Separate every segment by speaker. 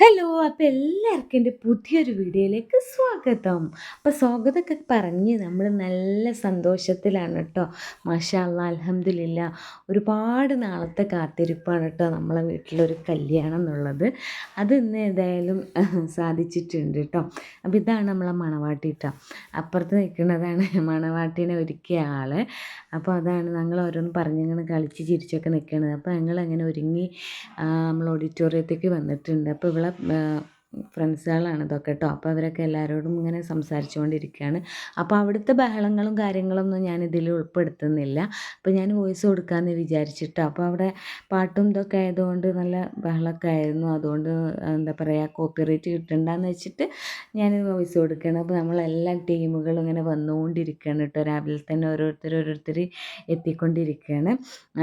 Speaker 1: Hello അപ്പോൾ എല്ലാവർക്കും എന്റെ പുതിയൊരു വീഡിയോയിലേക്ക് സ്വാഗതം. അപ്പോൾ സ്വാഗതമൊക്കെ പറഞ്ഞ് നമ്മൾ നല്ല സന്തോഷത്തിലാണ് കേട്ടോ. മാഷാ അല്ലാ അലഹമില്ല ഒരുപാട് നാളത്തെ കാത്തിരിപ്പാണ് കേട്ടോ നമ്മളെ വീട്ടിലൊരു കല്യാണം എന്നുള്ളത്. അത് ഇന്ന് ഏതായാലും സാധിച്ചിട്ടുണ്ട് കേട്ടോ. അപ്പോൾ ഇതാണ് നമ്മളെ മണവാട്ടി കേട്ടോ അപ്പുറത്ത് നിൽക്കുന്നതാണ് മണവാട്ടിനെ ഒരുക്കിയ ആൾ അപ്പോൾ അതാണ് ഞങ്ങൾ ഓരോന്ന് പറഞ്ഞിങ്ങനെ കളിച്ച് ചിരിച്ചൊക്കെ നിൽക്കുന്നത് അപ്പോൾ ഞങ്ങൾ അങ്ങനെ ഒരുങ്ങി നമ്മൾ ഓഡിറ്റോറിയത്തേക്ക് വന്നിട്ടുണ്ട്. അപ്പോൾ ഇവിടെ uh, ഫ്രണ്ട്സുകളാണ് ഇതൊക്കെ കേട്ടോ. അപ്പോൾ അവരൊക്കെ എല്ലാവരോടും ഇങ്ങനെ സംസാരിച്ചുകൊണ്ടിരിക്കുകയാണ്. അപ്പോൾ അവിടുത്തെ ബഹളങ്ങളും കാര്യങ്ങളൊന്നും ഞാൻ ഇതിൽ ഉൾപ്പെടുത്തുന്നില്ല. അപ്പോൾ ഞാൻ വോയിസ് കൊടുക്കാമെന്ന് വിചാരിച്ചിട്ടോ. അപ്പോൾ അവിടെ പാട്ടും ഇതൊക്കെ ആയതുകൊണ്ട് നല്ല ബഹളമൊക്കെ ആയിരുന്നു. അതുകൊണ്ട് എന്താ പറയുക കോപ്പിറൈറ്റ് കിട്ടണ്ടെന്ന് വെച്ചിട്ട് ഞാൻ വോയിസ് കൊടുക്കുകയാണ്. അപ്പോൾ നമ്മളെല്ലാ ടീമുകളും ഇങ്ങനെ വന്നുകൊണ്ടിരിക്കുകയാണ് കേട്ടോ. രാവിലെ തന്നെ ഓരോരുത്തർ ഓരോരുത്തർ എത്തിക്കൊണ്ടിരിക്കുകയാണ്.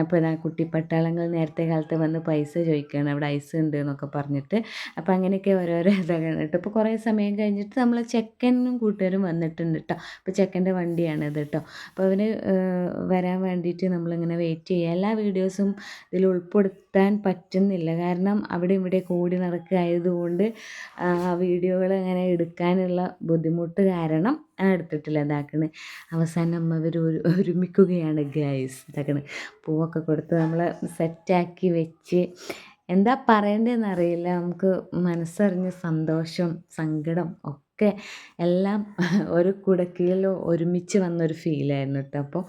Speaker 1: അപ്പോൾ ഞാൻ കുട്ടിപ്പട്ടാളങ്ങൾ നേരത്തെ കാലത്ത് വന്ന് പൈസ ചോദിക്കുകയാണ്. അവിടെ ഐസ് ഉണ്ട് എന്നൊക്കെ പറഞ്ഞിട്ട്. അപ്പോൾ അങ്ങനെയൊക്കെ ഓരോ ഓരോരോ ഇതൊക്കെ കേട്ടോ ഇപ്പോൾ കുറേ സമയം കഴിഞ്ഞിട്ട് നമ്മൾ ചെക്കനും കൂട്ടുകാരും വന്നിട്ടുണ്ട് കേട്ടോ അപ്പോൾ ചെക്കന്റെ വണ്ടിയാണിത് കേട്ടോ അപ്പോൾ അവന് വരാൻ വേണ്ടിയിട്ട് നമ്മളിങ്ങനെ വെയിറ്റ് ചെയ്യുക എല്ലാ വീഡിയോസും ഇതിൽ ഉൾപ്പെടുത്താൻ പറ്റുന്നില്ല. കാരണം അവിടെ ഇവിടെ കൂടി നടക്കുകയായതുകൊണ്ട് വീഡിയോകൾ അങ്ങനെ എടുക്കാനുള്ള ബുദ്ധിമുട്ട് കാരണം എടുത്തിട്ടില്ല ഇതാക്കണ്. അവസാനം അവർ ഒരു ഒരുമിക്കുകയാണ് ഗൈസ് ഇതാക്കണ്. പൂവൊക്കെ കൊടുത്ത് നമ്മൾ സെറ്റാക്കി വെച്ച് എന്താ പറയേണ്ടതെന്ന് അറിയില്ല നമുക്ക് മനസ്സറിഞ്ഞ സന്തോഷം സങ്കടം ഒക്കെ എല്ലാം ഒരു കുടക്കീഴിൽ ഒരുമിച്ച് വന്നൊരു ഫീലായിരുന്നു കേട്ടോ അപ്പോൾ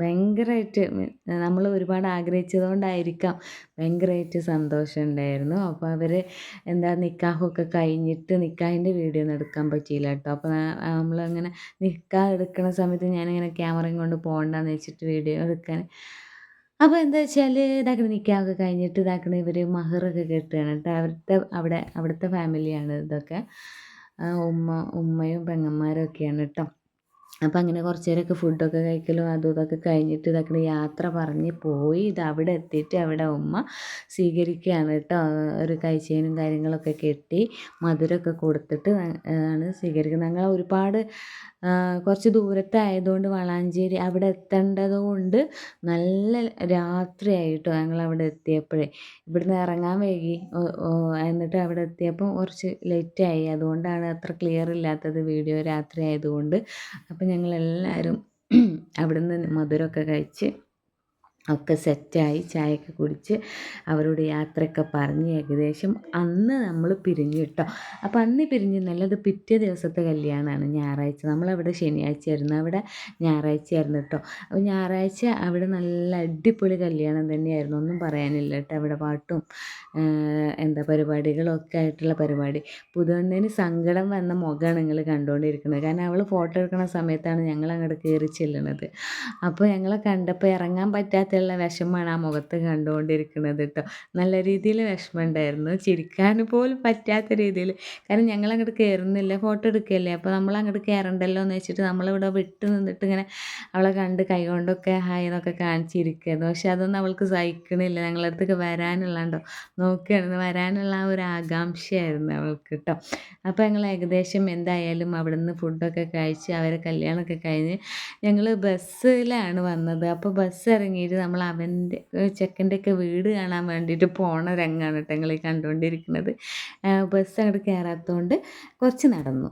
Speaker 1: ഭയങ്കരമായിട്ട് നമ്മൾ ഒരുപാട് ആഗ്രഹിച്ചത് കൊണ്ടായിരിക്കാം ഭയങ്കരമായിട്ട് സന്തോഷം ഉണ്ടായിരുന്നു. അപ്പോൾ അവർ എന്താ നിക്കാഹൊക്കെ കഴിഞ്ഞിട്ട് നിക്കാഹിന്റെ വീഡിയോ ഒന്നും എടുക്കാൻ പറ്റിയില്ല കേട്ടോ അപ്പോൾ നമ്മളങ്ങനെ നിക്കാഹ് എടുക്കുന്ന സമയത്ത് ഞാനിങ്ങനെ ക്യാമറയും കൊണ്ട് പോകണ്ടെന്ന് വെച്ചിട്ട് വീഡിയോ എടുക്കാൻ അപ്പോൾ എന്താ വെച്ചാൽ ഇതാക്കണ നിൽക്കാമൊക്കെ കഴിഞ്ഞിട്ട് ഇതാക്കണ ഇവർ മഹറൊക്കെ കെട്ടുകയാണ് കേട്ടോ. അവിടുത്തെ അവിടെ അവിടുത്തെ ഫാമിലിയാണ് ഇതൊക്കെ. ഉമ്മ ഉമ്മയും പെങ്ങന്മാരും ഒക്കെയാണ് കേട്ടോ. അപ്പം അങ്ങനെ കുറച്ച് നേരമൊക്കെ ഫുഡൊക്കെ കഴിക്കലും അതും ഇതൊക്കെ കഴിഞ്ഞിട്ട് ഇതൊക്കെ യാത്ര പറഞ്ഞ് പോയി. ഇത് അവിടെ എത്തിയിട്ട് അവിടെ ഉമ്മ സ്വീകരിക്കുകയാണ് കേട്ടോ. ഒരു കൈച്ചേനും കാര്യങ്ങളൊക്കെ കെട്ടി മധുരമൊക്കെ കൊടുത്തിട്ട് ആണ് സ്വീകരിക്കുന്നത്. ഞങ്ങൾ ഒരുപാട് കുറച്ച് ദൂരത്തായതുകൊണ്ട് വളാഞ്ചേരി അവിടെ എത്തേണ്ടത് കൊണ്ട് നല്ല രാത്രിയായിട്ടോ ഞങ്ങൾ അവിടെ എത്തിയപ്പോഴേ. ഇവിടുന്ന് ഇറങ്ങാൻ വൈകി. എന്നിട്ട് അവിടെ എത്തിയപ്പോൾ കുറച്ച് ലേറ്റായി അതുകൊണ്ടാണ് അത്ര ക്ലിയർ ഇല്ലാത്തത് വീഡിയോ രാത്രി ആയതുകൊണ്ട്. അപ്പോൾ ഞങ്ങളെല്ലാവരും അവിടുന്ന് മധുരമൊക്കെ കഴിച്ച് ഒക്കെ സെറ്റായി ചായയൊക്കെ കുടിച്ച് അവരോട് യാത്രയൊക്കെ പറഞ്ഞ് ഏകദേശം അന്ന് നമ്മൾ പിരിഞ്ഞു കേട്ടോ. അപ്പോൾ അന്ന് പിരിഞ്ഞു നല്ലത് പിറ്റേ ദിവസത്തെ കല്യാണമാണ് ഞായറാഴ്ച. നമ്മളവിടെ ശനിയാഴ്ചയായിരുന്നു. അവിടെ ഞായറാഴ്ചയായിരുന്നു കേട്ടോ. അപ്പോൾ ഞായറാഴ്ച അവിടെ നല്ല അടിപൊളി കല്യാണം തന്നെയായിരുന്നു. ഒന്നും പറയാനില്ല കേട്ടോ. അവിടെ പാട്ടും എന്താ പരിപാടികളൊക്കെ ആയിട്ടുള്ള പരിപാടി. പുതുവണ്ണേന് സങ്കടം വന്ന മുഖമാണ് നിങ്ങൾ കണ്ടുകൊണ്ടിരിക്കുന്നത്. കാരണം അവൾ ഫോട്ടോ എടുക്കുന്ന സമയത്താണ് ഞങ്ങൾ അങ്ങോട്ട് കയറി ചെല്ലുന്നത് അപ്പോൾ ഞങ്ങളെ കണ്ടപ്പോൾ ഇറങ്ങാൻ പറ്റാത്ത പറ്റാത്തുള്ള വിഷമമാണ് ആ മുഖത്ത് കണ്ടുകൊണ്ടിരിക്കുന്നത് കേട്ടോ നല്ല രീതിയിൽ വിഷമമുണ്ടായിരുന്നു. ചിരിക്കാൻ പോലും പറ്റാത്ത രീതിയിൽ. കാരണം ഞങ്ങൾ അങ്ങോട്ട് കയറുന്നില്ല ഫോട്ടോ എടുക്കുകയല്ലേ അപ്പോൾ നമ്മൾ അങ്ങോട്ട് കയറണ്ടല്ലോ എന്ന് വെച്ചിട്ട് നമ്മളിവിടെ വിട്ട് നിന്നിട്ട് ഇങ്ങനെ അവളെ കണ്ട് കൈകൊണ്ടൊക്കെ ഹായ് എന്നൊക്കെ കാണിച്ചിരിക്കുന്നു പക്ഷെ അതൊന്നും അവൾക്ക് സഹിക്കണില്ല. ഞങ്ങളുടെ അടുത്തേക്ക് വരാനുള്ളണ്ടോ നോക്കുകയായിരുന്നു വരാനുള്ള ആ ഒരു ആകാംക്ഷയായിരുന്നു അവൾക്ക് കേട്ടോ അപ്പോൾ ഞങ്ങൾ ഏകദേശം എന്തായാലും അവിടെ നിന്ന് ഫുഡൊക്കെ കഴിച്ച് അവരെ കല്യാണമൊക്കെ കഴിഞ്ഞ് ഞങ്ങൾ ബസ്സിലാണ് വന്നത്. അപ്പോൾ ബസ് ഇറങ്ങിയിട്ട് നമ്മൾ അവന്റെ ചെക്കന്റെയൊക്കെ വീട് കാണാൻ വേണ്ടിയിട്ട് പോണ രംഗമാണ് കേട്ടോ നിങ്ങൾ ഈ കണ്ടുകൊണ്ടിരിക്കുന്നത്. ബസ് അങ്ങോട്ട് കയറാത്തതുകൊണ്ട് കുറച്ച് നടന്നു.